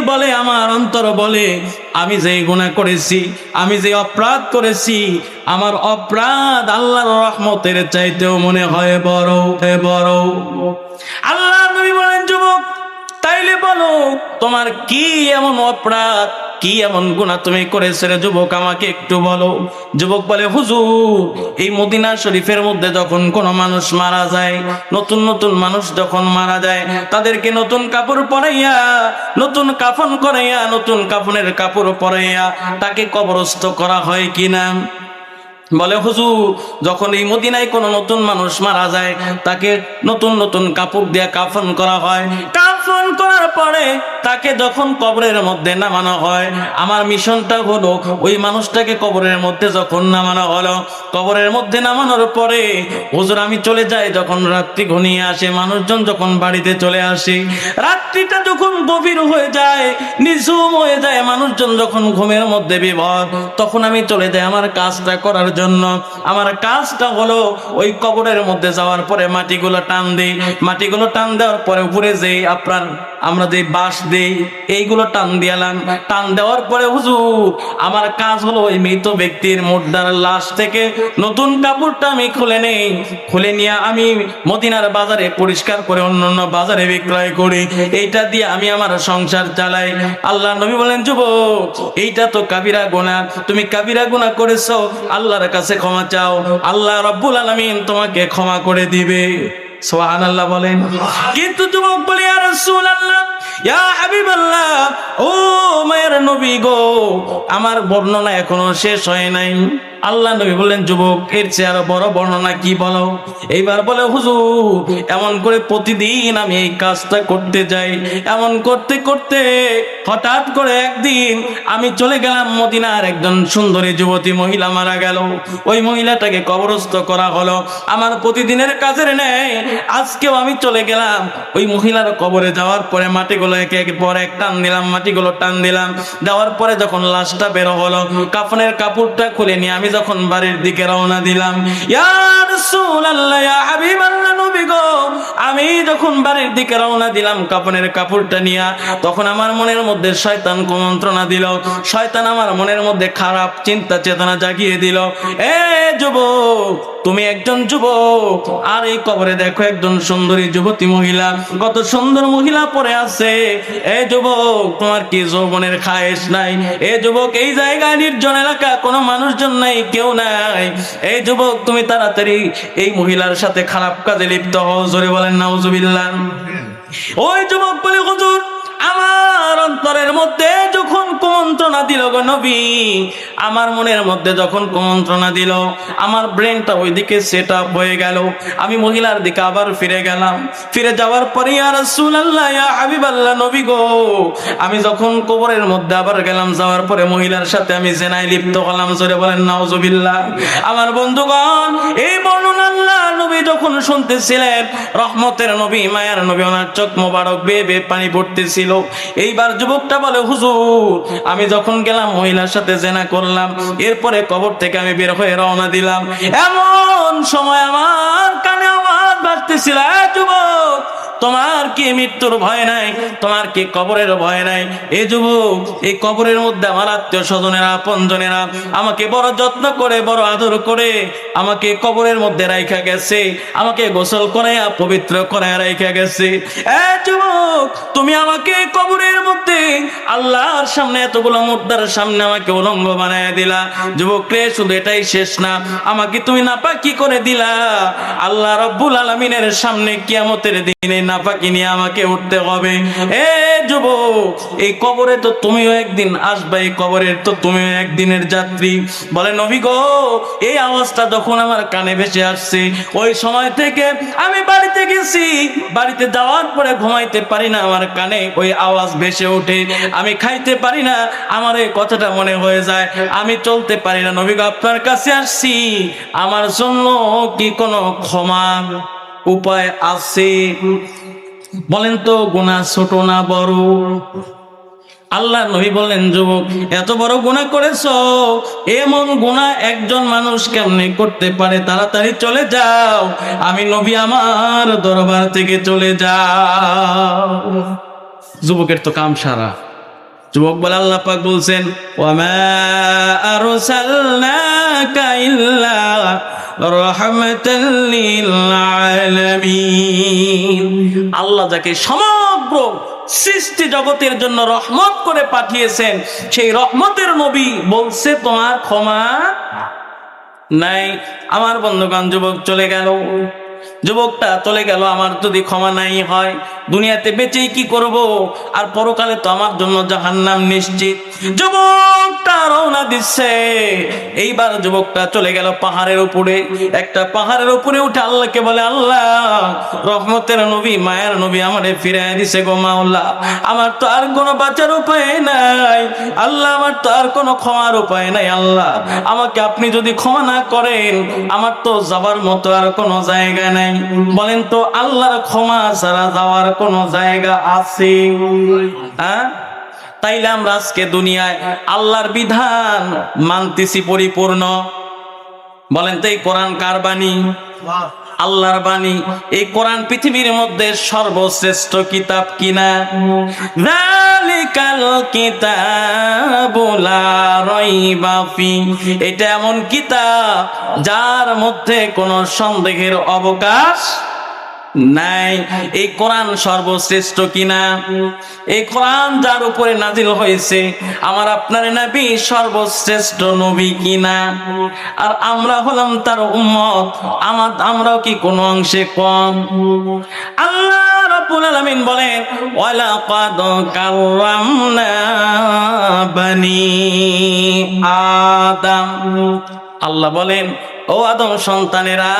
বলে, আমার অন্তর বলে, আমি যে গুণা করেছি, আমি যে অপরাধ করেছি, আমার অপরাধ আল্লাহর রহমতের চাইতেও মনে হয় বড় হে বড়। আল্লাহ নবী বলেন, যুবক, তাইলে বলো, তোমার কি এমন অপরাধ কি এমন গুণা তুমি করেছে রে যুবক? আমাকে একটু বলো। যুবক বলে, হুজুর, এই মদিনা শরীফের মধ্যে যখন কোনো মানুষ মারা যায়, নতুন নতুন মানুষ যখন মারা যায়, তাদেরকে নতুন কাপড় পরাইয়া, নতুন কাফন করাইয়া, নতুন কাফনের কাপড় পরাইয়া তাকে কবরস্থ করা হয় কিনা বলে, হুজুর, যখন এই মদিনায় কোনো নতুন মানুষ মারা যায়, তাকে নতুন নতুন কাপড় দিয়ে কাফন করা হয়। করার পরে তাকে যখন কবরের মধ্যে নামানো হয়, আমার মিশনটা হলো ওই মানুষটাকে কবরের মধ্যে যখন নামানো হলো, কবরের মধ্যে নামানোর পরে হুজুর আমি চলে যাই, যখন রাত্রি ঘনিয়ে আসে, মানুষজন যখন বাড়িতে চলে আসে, রাত্রিটা যখন গভীর হয়ে যায়, নিঝুম হয়ে যায়, মানুষজন যখন ঘুমের মধ্যে বিভর, তখন আমি চলে যাই আমার কাজটা করার জন্য। আমার কাজটা হলো ওই কবরের মধ্যে যাওয়ার পরে মাটিগুলো টান দেই। মাটিগুলো টান দেওয়ার পরে উপরে যে আপনার আমরা যে বাঁশ দেই, এইগুলো টান দিয়ালাম। টান দেওয়ার পরে হুজুর, আমার কাজ হলো ওই মৃত ব্যক্তির মুদ্রার লাশ থেকে নতুন কাপড়টা আমি খুলে নেই। খুলে নিয়ে আমি মদিনার বাজারে পরিষ্কার করে অন্য অন্য বাজারে বিক্রয় করি। এইটা দিয়ে আমি আমার সংসার চালাই। আল্লাহ নবী বলেন, যুবক, এইটা তো কাবিরা গোনা তুমি কাবিরা গোনা করেছ, আল্লাহর কাছে ক্ষমা চাও। আল্লাহ রব্বুল আলামিন তোমাকে ক্ষমা করে দিবে। সোহান আল্লাহ বলেন। কিন্তু যুবক বলি আর রসুল হাবিবাল্লাহ, ও মায়ের নবী গো, আমার বর্ণনা এখনও শেষ হয় নাই। আল্লাহ নবী বললেন, যুবক, এর চেয়ে আরও বড় বর্ণনা কি বলো? এইবার বলে, হুজুর, এমন করে প্রতিদিন আমি এই কাজটা করতে যাই। এমন করতে করতে হঠাৎ করে একদিন আমি চলে গেলাম মদিনার একজন সুন্দরী যুবতী মহিলা মারা গেল। ওই মহিলাটাকে কবরস্থ করা হলো। আমার প্রতিদিনের কাজের নেই আজকেও আমি চলে গেলাম। ওই মহিলার কবরে যাওয়ার পরে মাটিগুলো একে একে পর এক টান দিলাম, মাটিগুলো টান দিলাম। দেওয়ার পরে যখন লাশটা বেরো হলো, কাফনের কাপড়টা খুলে নিয়ে আমি যখন বাড়ির দিকে রওনা দিলাম আমি যখন বাড়ির দিকে রওনা দিলাম কাপনের কাপড়টা নিয়ে, তখন আমার মনের মধ্যে শয়তান কুমন্ত্রণা দিল। শয়তান আমার মনের মধ্যে খারাপ চিন্তা চেতনা জাগিয়ে দিল। এ যুবক, তুমি একজন যুবক, আর এই কবরে দেখো একজন সুন্দরী যুবতী মহিলা। কত সুন্দর মহিলা পরে আছে। এ যুবক, তোমার কি যৌবনের খায়েশ নাই? এ যুবক, এই জায়গায় নির্জন এলাকা, কোনো মানুষজন নাই। কেউ নাই। এই যুবক তুমি তাড়াতাড়ি এই মহিলার সাথে খারাপ কাজে লিপ্ত হও জোরে বলেন নাউজুবিল্লাহ। ওই যুবক বলে হুজুর আমার অন্তরের মধ্যে যখন কুমন্ত্রণা দিল গো নবী, আমার মনের মধ্যে যখন কুমন্ত্রণা দিল, আমার ব্রেনটা ওইদিকে সেট আপ হয়ে গেল। আমি মহিলার দিকে আবার ফিরে গেলাম। ফিরে যাওয়ার পরে আর রাসূলুল্লাহ, ইয়া হাবিবাল্লাহ, নবী গো। আমি যখন কবরের মধ্যে আবার গেলাম, যাওয়ার পরে মহিলার সাথে আমি জেনায় লিপ্ত হলাম। জোরে বলেন, নাউজুবিল্লাহ। আমার বন্ধুগণ, এই বর্ণনা আল্লাহ নবী যখন শুনতেছিলেন, রহমতের নবী, মায়ার নবী, ওনার চোখ মোবারক বেয়ে বেয়ে পানি পড়তেছিল। এইবার যুবকটা বলে, হুজুর, আমি যখন গেলাম মহিলার সাথে জেনা করলাম, এরপরে কবর থেকে আমি বের হয়ে রওনা দিলাম। এমন সময় আমার কানে "এ যুবক, তোমার কি মৃত্যুর ভয় নাই? তোমার কি কবরের ভয় নাই? এই যুবক, এই কবরের মধ্যে আমার আত্মীয় স্বজনেরা, আপনজনেরা আমাকে বড় যত্ন করে, বড় আদর করে আমাকে কবরের মধ্যে রাইখা গেছে, আমাকে গোসল পবিত্র রাইখা গেছে। এ যুবক, তুমি আমাকে কবরের মধ্যে আল্লাহর সামনে এতগুলো মুদ্রার সামনে আমাকে উলঙ্গ দিলা। যুবক রে, শুধু এটাই শেষ না, আমাকে তুমি নাপাকি করে দিলা। আল্লাহ রব্বুল আলমিনের সামনে কিয়ামতের দিনে নাপাকি নিয়ে আমাকে উঠতে হবে। এ যুবক, এই কবরে তো তুমিও একদিন আসবে, এই কবরের তো তুমিও একদিনের যাত্রী। বলে, নবী গো, এই আওয়াজটা যখন আমার কানে ভেসে আসছে, ওই সময় থেকে আমি বাড়িতে গেছি। বাড়িতে যাওয়ার পরে ঘুমাইতে পারি না, আমার কানে ওই আওয়াজ ভেসে ওঠে। আমি খাইতে পারি না, আমার এই কথাটা মনে হয়ে যায়। আমি চলতে পারি না, নবী গো, আপনার কাছে আসছি। আমার জন্য কি কোনো ক্ষমার উপায় আছে। বলেন তো গুণা ছোট না বড়? আল্লাহ নবী বললেন যুবক, এত বড় গুণা করেছ? এমন গুণা একজন মানুষ কেমনে করতে পারে? তাড়াতাড়ি চলে যাও। আমি নবী আমার দরবার থেকে চলে যাও। যুবকের তো কাম সারা। যুবক বলে, আল্লাহ পাক বলছেন ওয়ামা আরসালনাকা ইল্লা আল্লাহ যাকে সমগ্র সৃষ্টি জগতের জন্য রহমত করে পাঠিয়েছেন, সেই রহমতের নবী বলছে, তোমার ক্ষমা নাই। আমার বন্ধুগণ, যুবক চলে গেল। যুবকটা চলে গেল, আমার যদি ক্ষমা নাই হয়, দুনিয়াতে বেঁচেই কি করব? আর পরকালে তো আমার জন্য জাহান্নাম নিশ্চিত। যুবকটা রওনা দিচ্ছে। এইবার যুবকটা চলে গেল পাহাড়ের উপরে। একটা পাহাড়ের উপরে উঠে আল্লাহকে বলে, আল্লাহ, রহমতের নবী, মায়ের নবী আমারে ফিরাই দিছে গো মাওলা। আমার তো আর কোনো বাঁচার উপায় নাই। আল্লাহ, আমার তো আর কোনো ক্ষমার উপায় নাই, আল্লাহ। আমাকে আপনি যদি ক্ষমা না করেন, আমার তো যাবার মতো আর কোনো জায়গা নাই। বলেন তো, আল্লাহর ক্ষমা ছাড়া যাওয়ার কোনো জায়গা আছে? হ্যাঁ? তাইলে আমরা আজকে দুনিয়ায় আল্লাহর বিধান মানতেছি পরিপূর্ণ। বলেন তো, এই কোরআন কার বাণী? আল্লাহর বাণী, এই কোরআন পৃথিবীর মধ্যে সর্বশ্রেষ্ঠ কিতাব কিনা? নালিকাল কিতাবু লা রাইবা ফি। এটা এমন কিতাব যার মধ্যে কোনো সন্দেহের অবকাশ নাই। এই কোরআন সর্বশ্রেষ্ঠ কিনা? এই কোরআন যার উপরে নাজিল হয়েছে, আমার আপনার নবী সর্বশ্রেষ্ঠ নবী কিনা? আর আমরা হলাম তার উম্মত, আমার, আমরাও কি কোনো অংশে কম? আল্লাহ রাব্বুল আলামিন বলেন ওয়ালা কাদ কাররামনা বানি আদম। আল্লাহ বলেন, ও আদম সন্তানেরা,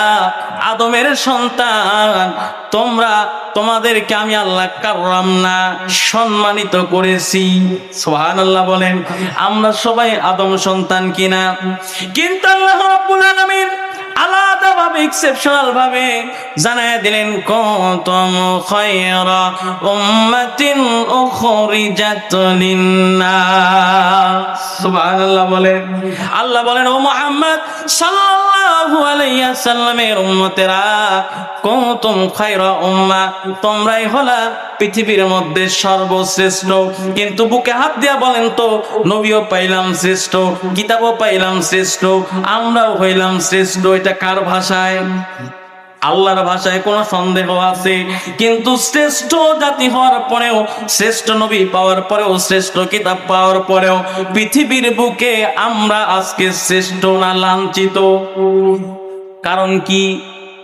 আদমের সন্তান, তোমরা, তোমাদেরকে আমি আল্লাহ কাররাম না, সম্মানিত করেছি। সোহান আল্লাহ বলেন, আমরা সবাই আদম সন্তান কিনা? কিন্তু আল্লাহ রাব্বুল ভাবে এক্সেপশনাল ভাবে জানায় দিলেন, কতম উম্মাতিন উখরিজাত লিন্নাস। সুবহানাল্লাহ বলেন। আল্লাহ বলেন, ও মুহাম্মদ সাল্লাল্লাহু তোমরাই হলা পৃথিবীর মধ্যে সর্বশ্রেষ্ঠ। কিন্তু বুকে হাত দিয়া বলেন তো, নবীও পাইলাম শ্রেষ্ঠ, কিতাবও পাইলাম শ্রেষ্ঠ, আমরাও হইলাম শ্রেষ্ঠ, এটা কার ভাষায়? আল্লাহর ভাষায় কোনো সন্দেহ আছে? কিন্তু শ্রেষ্ঠ জাতি হওয়ার পরেও, শ্রেষ্ঠ নবী পাওয়ার পরেও, শ্রেষ্ঠ কিতাব পাওয়ার পরেও পৃথিবীর বুকে আমরা আজকে শ্রেষ্ঠ না লাঞ্ছিত। কারণ কি?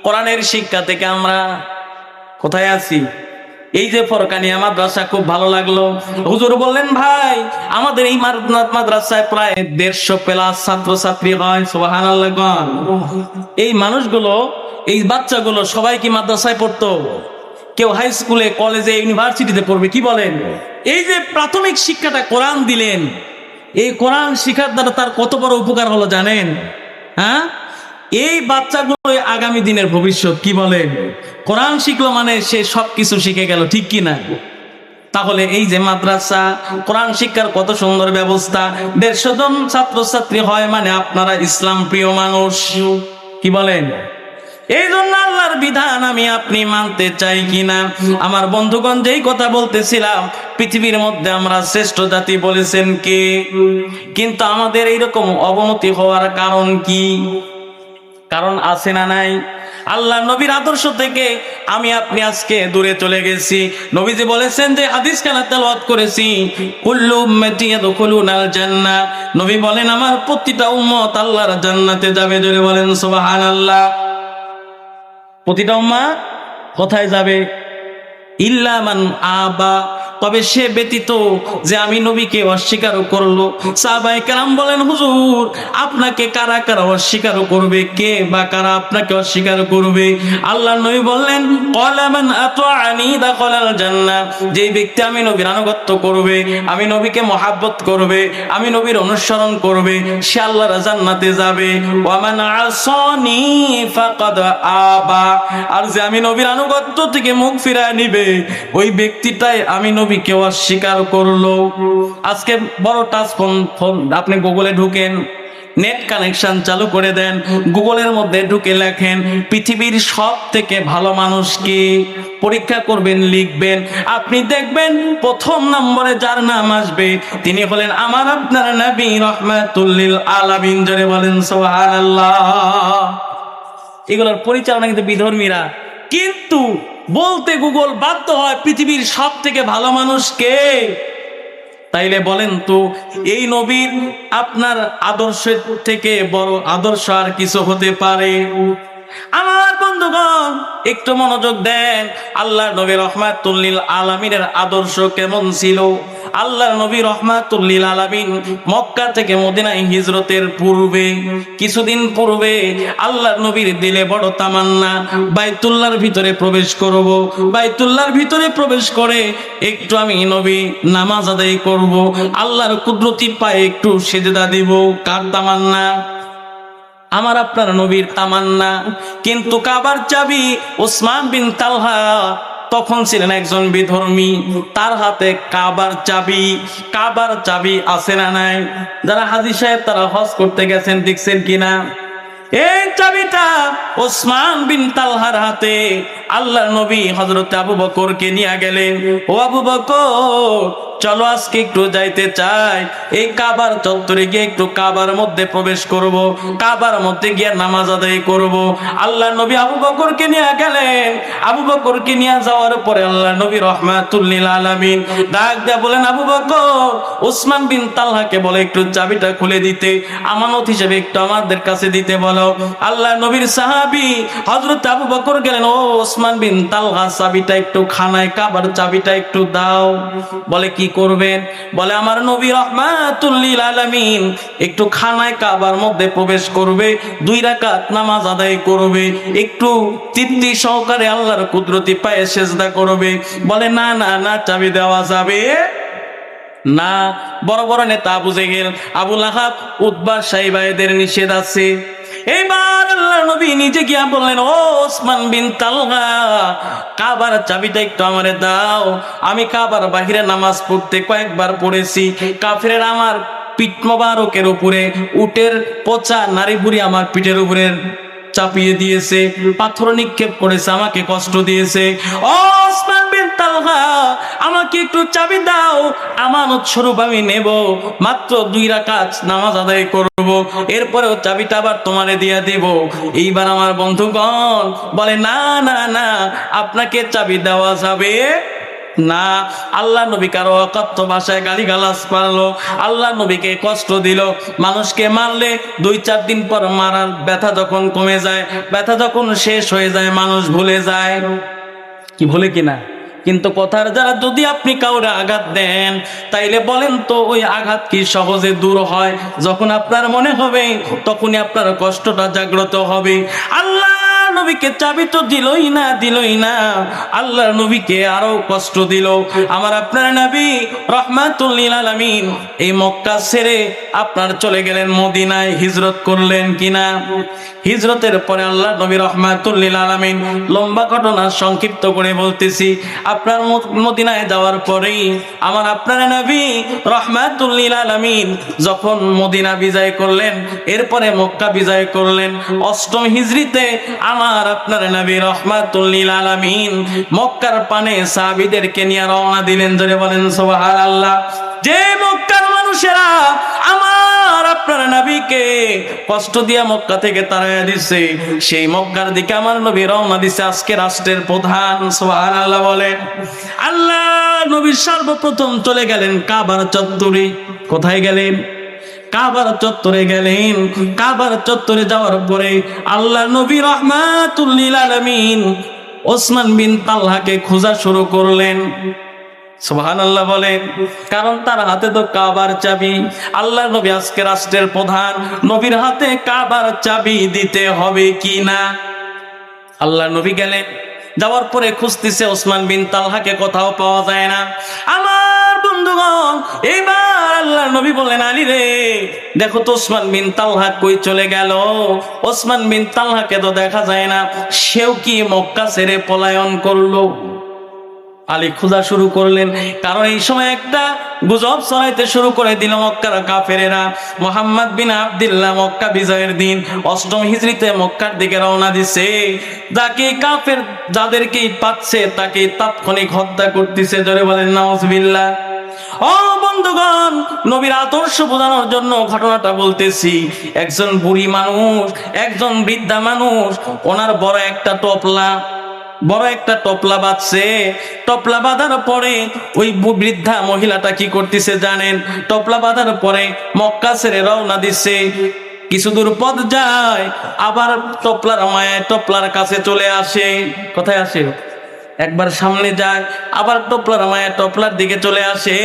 কোরআনের শিক্ষা থেকে আমরা কোথায় আছি? এই যে ফরকানিয়া মাদ্রাসা খুব ভালো লাগল। হুজুর বললেন, ভাই, আমাদের এই মাদ- মাদ্রাসায় প্রায় দেড়শো প্লাস ছাত্র ছাত্রী হয় সোহান এই মানুষগুলো, এই বাচ্চাগুলো সবাই কি মাদ্রাসায় পড়তো? কেউ হাই স্কুলে কলেজে ইউনিভার্সিটিতে পড়বে, কি বলেন? এই যে প্রাথমিক শিক্ষাটা কোরআন দিলেন, এই কোরআন শিক্ষার দ্বারা তার কত বড় উপকার হলো জানেন? হ্যাঁ? এই বাচ্চাগুলো আগামী দিনের ভবিষ্যৎ কি বলেন কোরআন শিখলো মানে সে সব কিছু শিখে গেল, ঠিক কি না? তাহলে এই যে মাদ্রাসা, কোরআন শিক্ষার কত সুন্দর ব্যবস্থা। দেড়শো জন ছাত্রছাত্রী হয় মানে আপনারা ইসলাম প্রিয় মানুষ, কি বলেন? এই জন্য আল্লাহর বিধান আমি আপনি মানতে চাই কিনা? আমার বন্ধুগণ যেই কথা বলতেছিলাম, পৃথিবীর মধ্যে আমরা শ্রেষ্ঠ জাতি বলেছেন কে? কিন্তু আমাদের এইরকম অবনতি হওয়ার কারণ কি? কারণ আছে না নাই? আল্লাহ নবীর আদর্শ থেকে আমি আপনি আজকে দূরে চলে গেছি। নবীজি বলেছেন যে, হাদিস কেন তেলাওয়াত করেছি। কুল্লু উম্মতি ইয়াদখুলুনাল জান্নাহ নবী বলেন, আমার প্রতিটা উম্মত আল্লাহর জান্নাতে যাবে। জোরে বলেন, সুবহানাল্লাহ। প্রতিটা উম্মা কোথায় যাবে? ইল্লা ইল্লামান আবা। তবে সে ব্যতীত যে আমি নবীকে অস্বীকার করল। সাহাবাই কারাম বলেন, হুজুর, আপনাকে কারা কারা অস্বীকার করবে? কে বা কারা আপনাকে অস্বীকার করবে? আল্লাহ নবী বললেন যে ব্যক্তি আমি নবীর আনুগত্য করবে, আমি নবীকে মহাব্বত করবে, আমি নবীর অনুসরণ করবে, সে আল্লাহর জান্নাতে যাবে। আর যে আমি নবীর আনুগত্য থেকে মুখ ফিরায় নিবে, ওই ব্যক্তিটাই আমি নবীকে অস্বীকার করল। আজকে বড় টাচ ফোন ফোন, আপনি গুগলে ঢুকেন, নেট কানেকশন চালু করে দেন, গুগলের মধ্যে ঢুকে লেখেন, পৃথিবীর সব থেকে ভালো মানুষ কি? পরীক্ষা করবেন, লিখবেন, আপনি দেখবেন প্রথম নম্বরে যার নাম আসবে, তিনি হলেন আমার আপনার নবী রহমাতুল্লিল আলামিন। জোরে বলেন, সুবহানাল্লাহ। এগুলোর পরিচালনা কিন্তু বিধর্মীরা। কিন্তু বলতে গুগল বাধ্য হয় পৃথিবীর সব থেকে ভালো মানুষ কে? তাইলে বলেন তো, এই নবীর আপনার আদর্শের থেকে বড় আদর্শ আর কিছু হতে পারে? আমার বন্ধুগণ, একটু মনোযোগ দেন। আল্লাহ নবী রহমাতুল্লিল আলামিনের আদর্শ কেমন ছিল? আল্লাহ নবী রহমাতুল্লিল আলামিন মক্কা থেকে মদিনায় হিজরতের পূর্বে, কিছুদিন পূর্বে আল্লাহ নবীর দিলে বড় তামান্না, বাইতুল্লাহর ভিতরে প্রবেশ করব। বাইতুল্লাহর ভিতরে প্রবেশ করে একটু আমি নবী নামাজ আদায় করব। আল্লাহর কুদরতি পায়ে একটু সেজদা দিব। কার তামান্না? আমার আপনার নবীর তামান্না। কিন্তু কাবার চাবি ওসমান বিন তালহা তখন ছিলেন একজন বিধর্মী। তার হাতে কাবার চাবি। কাবার চাবি আছে না নাই? যারা হাজি সাহেব তারা হজ করতে গেছেন, দেখছেন কিনা? এই চাবিটা ওসমান বিন তালহার হাতে। আল্লাহ নবী হজরত আবু বকরকে নিয়ে গেলেন। ও আবু বকর চলো আজকে একটু যাইতে চাই। এই কাবার চত্বরে গিয়ে একটু কাবার মধ্যে প্রবেশ করব। কাবার মধ্যে গিয়ে নামাজ আদায় করব। আল্লাহ নবী আবু বকরকে নিয়ে গেলেন। আবু বকরকে নিয়ে যাওয়ার পরে আল্লাহ নবী রহমাতুল্লিল আলামিন ডাক দেয়া বলেন, আবু বকর ওসমান বিন তালহাকে বলে একটু চাবিটা খুলে দিতে। আমানত হিসেবে একটু আমাদের কাছে দিতে বলো। আল্লাহ নবীর সাহাবী হযরত আবু বকর গেলেন, ও ওসমান বিন তালহা, চাবিটা একটু খানায়, কাবার চাবিটা একটু দাও। বলে, কি করবেন। বলে, আমার নবী রহমাতুল্লিল আলামিন একটু খানায় কাবার মধ্যে প্রবেশ করবে, দুই রাকাত নামাজ আদায় করবে, একটু তৃপ্তি সহকারে আল্লাহর কুদরতি পায়ে সেজদা করবে। বলে, না না না, চাবি দেওয়া যাবে না। বড় বড় নেতা বুঝে গেল, আবুল আহাব উদ্বার সাহিবাইদের নিষেধ আছে। এবার আল্লাহ নবী নিজে গিয়া বললেন, ও ওসমান বিন তালহা, কাবার চাবিটা একটু আমারে দাও। আমি কাবার বাহিরে নামাজ পড়তে কয়েকবার পড়েছি। কাফের আমার পিঠ মোবারকের উপরে, উটের পচা নারী আমার পিঠের উপরে চাপিয়ে দিয়েছে, পাথর নিক্ষেপ করেছে, আমাকে কষ্ট দিয়েছে। আমাকে একটু চাবি দাও, আমানত স্বরূপ আমি নেব, মাত্র দুই রাকাত নামাজ আদায় করব, এরপরেও চাবিটা আবার তোমারে দিয়ে দেব। এইবার আমার বন্ধুগণ বলে, না না না, আপনাকে চাবি দেওয়া যাবে না, আল্লাহ নবী কারও অকথ্য ভাষায় গালি গালাজ পারল আল্লাহ নবীকে কষ্ট দিল, মানুষকে মারলে দুই চার দিন পর মারার ব্যথা যখন কমে যায়, ব্যথা যখন শেষ হয়ে যায়, মানুষ ভুলে যায়। কি ভুলে কিনা? কিন্তু কথার যারা যদি আপনি কাউরে আঘাত দেন, তাইলে বলেন তো ওই আঘাত কি সহজে দূর হয়? যখন আপনার মনে হবে, তখনই আপনার কষ্টটা জাগ্রত হবে। আল্লাহ নবীকে চাবি তো দিলই না দিলই না। আল্লাহর নবীকে আরও কষ্ট দিল। আমার আপনার নবী রহমাতুল্লিল আলামিন এই মক্কা ছেড়ে আপনার চলে গেলেন মদিনায় হিজরত করলেন কিনা? হিজরতের পরে আল্লাহ নবী রহমাতুল্লিল আলামিন লম্বা ঘটনা সংক্ষিপ্ত করে বলতেছি। আপনার মদিনায় যাওয়ার পরেই আমার আপনার নবী রহমাতুল্লিল আলামিন যখন মদিনা বিজয় করলেন, এরপরে মক্কা বিজয় করলেন, অষ্টম হিজরিতে আমার আপনার নবী রহমাতুল্লিল আলামিন মক্কার পানে সাহাবীদেরকে নিয়ে রওনা দিলেন। ধরে বলেন, সুবহানাল্লাহ। যে মক্কার মানুষেরা আমার, আপনার নবীকে কষ্ট দিয়া মক্কা থেকে তাড়াইয়া দিছে, সেই মক্কার দিকে আমার নবী রওনা দিছে আজকে রাষ্ট্রের প্রধান, সুবহানাল্লাহ বলেন আল্লাহ নবী সর্বপ্রথম চলে গেলেন কাবার চত্বরে। কোথায় গেলেন? কাবার চত্বরে গেলেন। কাবার চত্বরে যাওয়ার পরে আল্লাহ নবী রহমাতুল্লিল আলামিন ওসমান বিন তালহাকে খোঁজা শুরু করলেন। সুবহান আল্লাহ বলেন, কারণ তার হাতে তো কাবার চাবি। আল্লাহ নবী আজকে রাষ্ট্রের প্রধান। নবীর হাতে কাবার চাবি দিতে হবে কি না আল্লাহ নবী গেলেন। যাওয়ার পরে খুঁজতেছে ওসমান বিন তালহাকে কোথাও পাওয়া যায় না। আমার বন্ধুগণ আল্লাহ নবী বললেন রে, দেখো তো ওসমান বিন কই চলে গেল? ওসমান বিন তো দেখা যায় না, সেও কি মক্কা ছেড়ে পলায়ন করল? আলী শুরু করলেন, কারণ এই সময় একটা গুজব ছড়াইতে শুরু করে দিল মক্কার কাফেরেরা। মোহাম্মদ বিন আব্দুল্লাহ মক্কা বিজয়ের দিন, অষ্টম হিজড়িতে মক্কার দিকে রওনা দিছে। যাকে কাফের যাদেরকে পাচ্ছে তাকে তাৎক্ষণিক হত্যা করতেছে। জোরে বলেন, নাউজবিল্লাহ। বন্ধুগণ, নবীর আদর্শ বোঝানোর জন্য ঘটনাটা বলতেছি। একজন বুড়ি মানুষ, একজন বৃদ্ধা মানুষ, ওনার বড় একটা টপলা, বড় একটা টপলা বাঁধছে। টপলা বাঁধার পরে ওই বৃদ্ধা মহিলাটা কি করতেছে জানেন? টপলা বাঁধার পরে মক্কা ছেড়ে রওনা দিচ্ছে। কিছু দূর পথ যায়, আবার টপলার মায়ের টপলার কাছে চলে আসে। কোথায় আসে? একবার সামনে যায়, আবার টপলার মায়ের টপলার দিকে চলে আসে।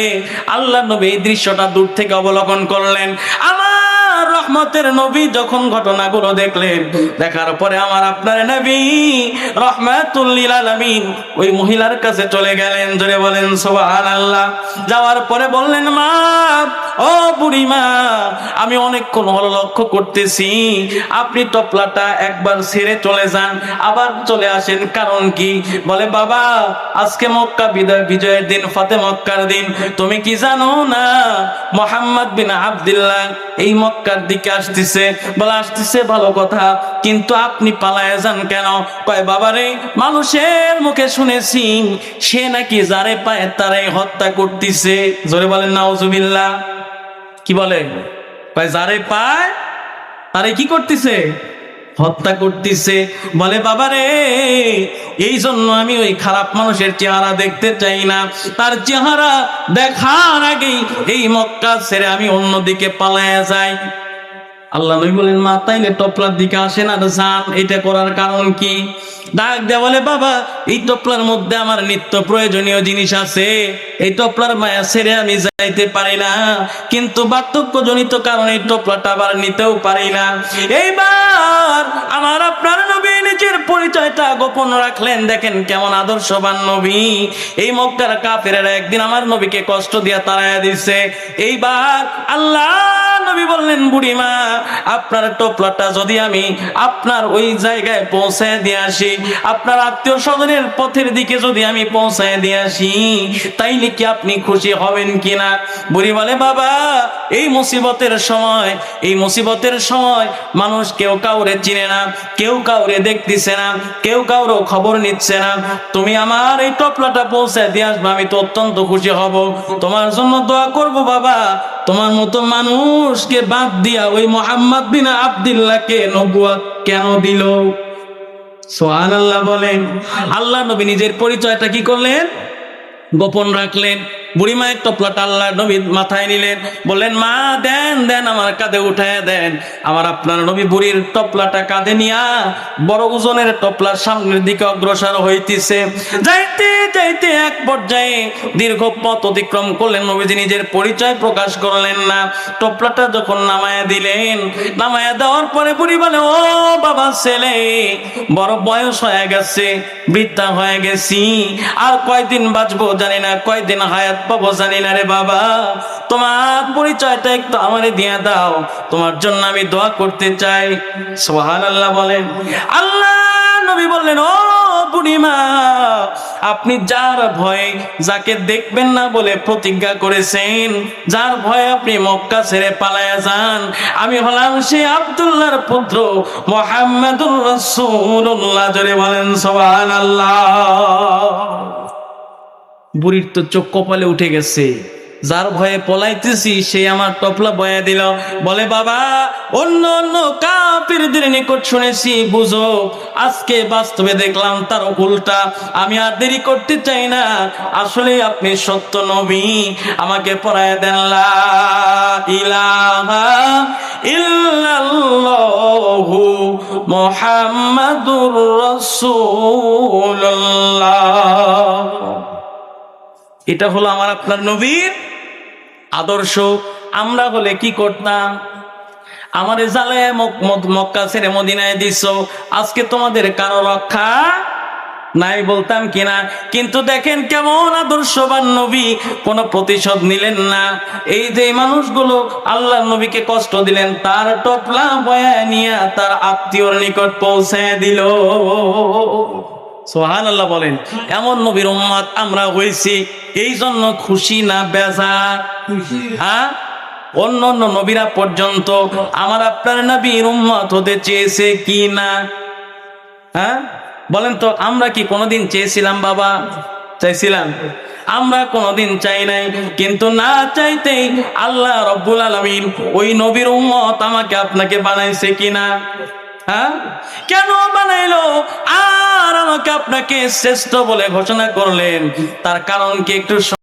আল্লাহ নবী এই দৃশ্যটা দূর থেকে অবলোকন করলেন। আমার রহমতের নবী যখন ঘটনাগুলো দেখলেন, দেখার পরে আমার আপনার নবী রহমাতুল্লিল ওই মহিলার কাছে চলে গেলেন, জোরে বলেন, সুবহানাল্লাহ। যাওয়ার পরে বললেন, মা, ও বুড়ি মা আমি অনেকক্ষণ লক্ষ্য করতেছি। আপনি টপলাটা একবার ছেড়ে চলে যান, আবার চলে আসেন। কারণ কি? বলে, বাবা, আজকে মক্কা বিজয় বিজয়ের দিন, ফাতে মক্কার দিন। তুমি কি জানো না, মোহাম্মদ বিন আব্দুল্লাহ এই মক্কার দিকে আসতেছে? বলে, আসতেছে ভালো কথা, কিন্তু আপনি পালায় যান কেন? কয় বাবারে মানুষের মুখে শুনেছি, সে নাকি যারে পায় তারাই হত্যা করতেছে। জোরে বলেন, নাউজুবিল্লাহ। কি বলে? যারে পায়, তারে কি করতেছে? হত্যা করতেছে। বলে বাবা রে এই জন্য আমি ওই খারাপ মানুষের চেহারা দেখতে চাই না। তার চেহারা দেখার আগেই এই মক্কা ছেড়ে আমি অন্যদিকে পালায়া যাই। আল্লাহ নবী বলেন, মা, তাইলে টপলার দিকে আসেন আর যান। এটা করার কারণ কি? ডাক দেয়া বলে, বাবা, এই টপলার মধ্যে আমার নিত্য প্রয়োজনীয় জিনিস আছে। এই টপলার মায়া ছেড়ে আমি যাইতে পারি না। কিন্তু বার্ধক্যজনিত কারণে এই টপলাটা আবার নিতেও পারি না। এইবার আমার আপনার নবী নিজের পরিচয়টা গোপন রাখলেন। দেখেন কেমন আদর্শবান নবী। এই মক্কার কাফেরেরা একদিন আমার নবীকে কষ্ট দিয়া তাড়াইয়া দিছে। এইবার আল্লাহ নবী বললেন, বুড়িমা আপনার টোপলাটা যদি আমি আপনার ওই জায়গায় পৌঁছায় দিয়ে আসি, আপনার আত্মীয় স্বজনের পথের দিকে যদি আমি পৌঁছায় দিয়ে আসি, তাইলে কি আপনি খুশি হবেন কিনা? বুড়ি বলে, বাবা, এই মুসিবতের সময়, এই মুসিবতের সময় মানুষ কেউ কাউরে চিনে না, কেউ কাউরে দেখতেছে না, কেউ কাউরও খবর নিচ্ছে না। তুমি আমার এই টপলাটা পৌঁছায় দিয়ে আসবে, আমি তো অত্যন্ত খুশি হব। তোমার জন্য দোয়া করব, বাবা। তোমার মতো মানুষকে বাদ দিয়া ওই মোহাম্মদ বিন আব্দুল্লাহকে নবুয়া কেন দিল? সোহান আল্লাহ বলেন। আল্লাহ নবী নিজের পরিচয়টা কি করলেন? গোপন রাখলেন। বুড়ি মায়ের টপলাটা আল্লাহ নবী মাথায় নিলেন। বললেন, মা, দেন দেন, আমার কাঁধে উঠায় দেন। আমার আপনার নবী বুড়ির টপলাটা কাঁধে নিয়া বড় ওজনের টপলার সামনের দিকে অগ্রসর হইতেছে। যাইতে যাইতে এক পর্যায়ে দীর্ঘ পথ অতিক্রম করলেন নবীজি, নিজের পরিচয় প্রকাশ করলেন না। টপলাটা যখন নামায়া দিলেন নামায়া দেওয়ার পরে বুড়ি বলে, ও বাবা ছেলে, বড় বয়স হয়ে গেছে, বৃদ্ধা হয়ে গেছি, আর কয়দিন বাঁচবো জানি না, কয়দিন হায়াত পাবো জানি না রে বাবা। তোমার পরিচয়টা একটু আমারে দিয়ে দাও। তোমার জন্য আমি দোয়া করতে চাই। সোহান আল্লাহ বলেন। আল্লাহ নবী বললেন, ও বুড়িমা, আপনি যার ভয়ে যাকে দেখবেন না বলে প্রতিজ্ঞা করেছেন, যার ভয়ে আপনি মক্কা ছেড়ে পালায়া যান, আমি হলাম সে আব্দুল্লাহর পুত্র মোহাম্মদুর রাসূলুল্লাহ। জোরে বলেন, সুবহানাল্লাহ। বুড়ির তো চোখ কপালে উঠে গেছে। যার ভয়ে পলাইতেছি, সে আমার টপলা বয়া দিল। বলে, বাবা, অন্য অন্য কাপেরদের নিকট শুনেছি, বুঝো, আজকে বাস্তবে দেখলাম তার উল্টা। আমি আর দেরি করতে চাই না। আসলে আপনি সত্য নবী, আমাকে পড়ায় দেন ইলাহা ইল্লাল্লাহু মুহাম্মাদুর এটা হলো আমার আপনার নবীর আদর্শ। আমরা হলে কি করতাম? আমারে মক- মক্কা ছেড়ে মদিনায় দিছ। আজকে তোমাদের কারও রক্ষা নাই বলতাম কিনা কিন্তু দেখেন কেমন আদর্শবান নবী, কোনো প্রতিশোধ নিলেন না। এই যে মানুষগুলো আল্লাহ নবীকে কষ্ট দিলেন, তার টপলা বয়া নিয়ে তার আত্মীয়র নিকট পৌঁছে দিল। সোহান আল্লাহ বলেন, এমন নবীর উম্মত আমরা হয়েছি এই জন্য খুশি না বেজার হ্যাঁ? অন্য অন্য নবীরা পর্যন্ত আমার আপনার নবীর উম্মত হতে চেয়েছে কি না? হ্যাঁ? বলেন তো, আমরা কি কোনোদিন চেয়েছিলাম বাবা? চাইছিলাম। আমরা কোনোদিন চাই নাই, কিন্তু না চাইতেই আল্লাহ রব্বুল আলমিন ওই নবীর উম্মত আমাকে আপনাকে বানাইছে কিনা হ্যাঁ? কেন বানাইলো? আর আমাকে আপনাকে শ্রেষ্ঠ বলে ঘোষণা করলেন। তার কারণ কি একটু